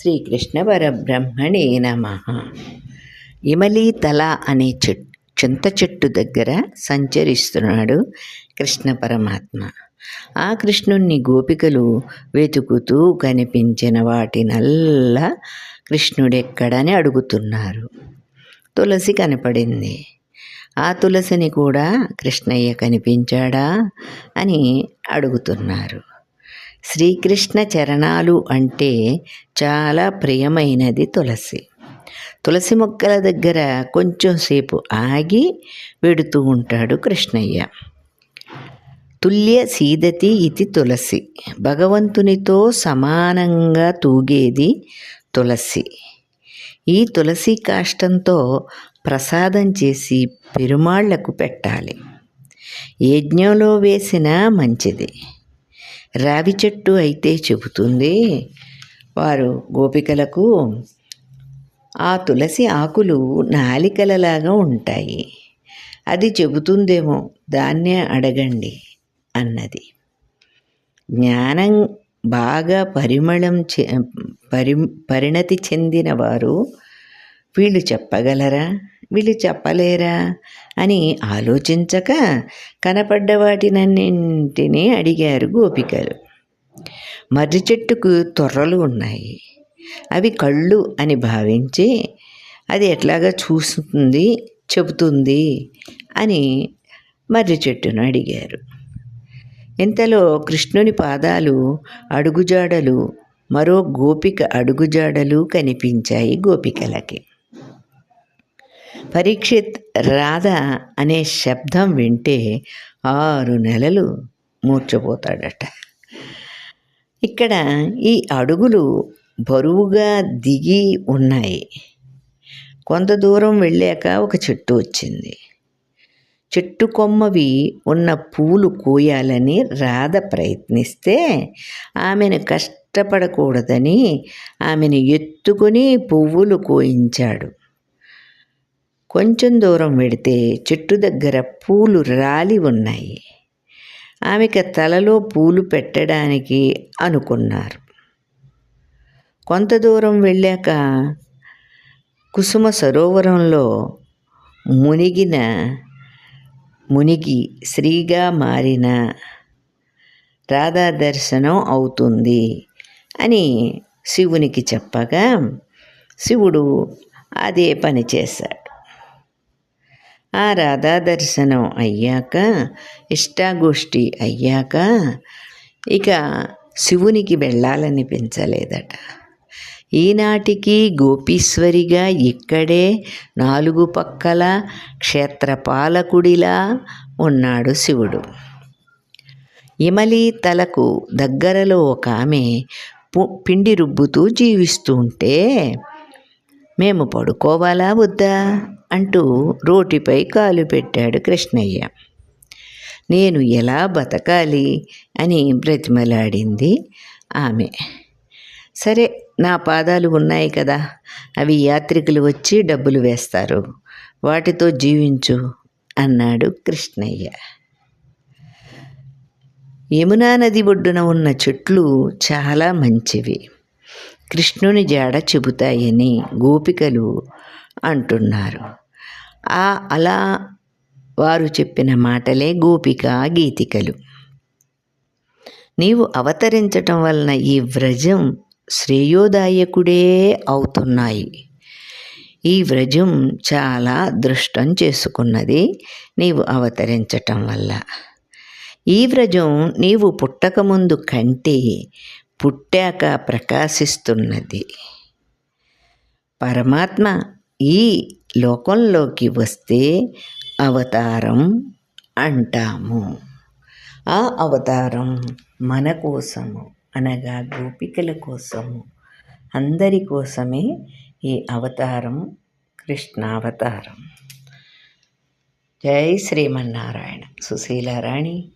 శ్రీకృష్ణ పరబ్రహ్మణే నమ. ఇమలీ తల అనే చెట్టు చింత చెట్టు దగ్గర సంచరిస్తున్నాడు కృష్ణ పరమాత్మ. ఆ కృష్ణుణ్ణి గోపికలు వెతుకుతూ కనిపించిన వాటినల్లా కృష్ణుడెక్కడని అడుగుతున్నారు. తులసి కనపడింది. ఆ తులసిని కూడా కృష్ణయ్య కనిపించాడా అని అడుగుతున్నారు. శ్రీకృష్ణ చరణాలు అంటే చాలా ప్రియమైనది తులసి. తులసి మొక్కల దగ్గర కొంచెం సేపు ఆగి వెడుతూ ఉంటాడు కృష్ణయ్య. తుల్య సీదతి ఇది తులసి. భగవంతునితో సమానంగా తూగేది తులసి. ఈ తులసి కాష్టంతో ప్రసాదం చేసి పెరుమాళ్ళకు పెట్టాలి. యజ్ఞంలో వేసిన మంచిది. రావి చెట్టు అయితే చెబుతుంది. వారు గోపికలకు ఆ తులసి ఆకులు నాలికలలాగా ఉంటాయి. అది చెబుతుందేమో దాన్నే అడగండి అన్నది. జ్ఞానం బాగా పరిమళం చె పరి పరిణతి చెందిన వారు వీళ్ళు చెప్పగలరా? వీళ్ళు చెప్పలేరా? అని ఆలోచించక కనపడ్డ వాటినన్నింటినీ అడిగారు గోపికలు. మర్రి చెట్టుకు తొర్రలు ఉన్నాయి. అవి కళ్ళు అని భావించి అది ఎట్లాగా చూస్తుంది చెబుతుంది అని మర్రి చెట్టును అడిగారు. ఇంతలో కృష్ణుని పాదాలు అడుగుజాడలు మరో గోపిక అడుగుజాడలు కనిపించాయి గోపికలకి. పరీక్షిత్ రాధ అనే శబ్దం వింటే ఆరు నెలలు మూర్చపోతాడట. ఇక్కడ ఈ అడుగులు బరువుగా దిగి ఉన్నాయి. కొంత దూరం వెళ్ళాక ఒక చెట్టు వచ్చింది. చెట్టు కొమ్మవి ఉన్న పూలు కోయాలని రాధ ప్రయత్నిస్తే ఆమెను కష్టపడకూడదని ఆమెను ఎత్తుకొని పువ్వులు కోయించాడు. కొంచెం దూరం వెడితే చెట్టు దగ్గర పూలు రాలి ఉన్నాయి. ఆమెకి తలలో పూలు పెట్టడానికి అనుకున్నారు. కొంత దూరం వెళ్ళాక కుసుమ సరోవరంలో మునిగిన మునిగి శ్రీగా మారిన రాధా దర్శనం అవుతుంది అని శివునికి చెప్పగా శివుడు అదే పని చేశాడు. ఆ రాధా దర్శనం అయ్యాక ఇష్టాగోష్ఠి అయ్యాక ఇక శివునికి వెళ్ళాలనిపించలేదట. ఈనాటికి గోపీశ్వరిగా ఇక్కడే నాలుగు పక్కల క్షేత్రపాలకుడిలా ఉన్నాడు శివుడు. ఇమలి తలకు దగ్గరలో ఒక ఆమె పిండి రుబ్బుతూ జీవిస్తుంటే మేము పడుకోవాలా వద్దా? అంటూ రోటిపై కాలు పెట్టాడు కృష్ణయ్య. నేను ఎలా బతకాలి అని బ్రతిమలాడింది ఆమె. సరే నా పాదాలు ఉన్నాయి కదా. అవి యాత్రికులు వచ్చి డబ్బులు వేస్తారు. వాటితో జీవించు అన్నాడు కృష్ణయ్య. యమునా నది ఒడ్డున ఉన్న చెట్లు చాలా మంచివి. కృష్ణుని జాడ చెబుతాయని గోపికలు అంటున్నారు. ఆ అలా వారు చెప్పిన మాటలే గోపిక గీతికలు. నీవు అవతరించటం వలన ఈ వ్రజం శ్రేయోదాయకుడే అవుతున్నాయి. ఈ వ్రజం చాలా దృష్టం చేసుకున్నది నీవు అవతరించటం వల్ల. ఈ వ్రజం నీవు పుట్టకముందు కంటే పుట్టాక ప్రకాశిస్తున్నది. పరమాత్మ ఈ లోకంలోకి వస్తే అవతారం అంటాము. ఆ అవతారం మన కోసము అనగా గోపికల కోసము. అందరి కోసమే ఈ అవతారం కృష్ణావతారం. జై శ్రీమన్నారాయణ. సుశీలారాణి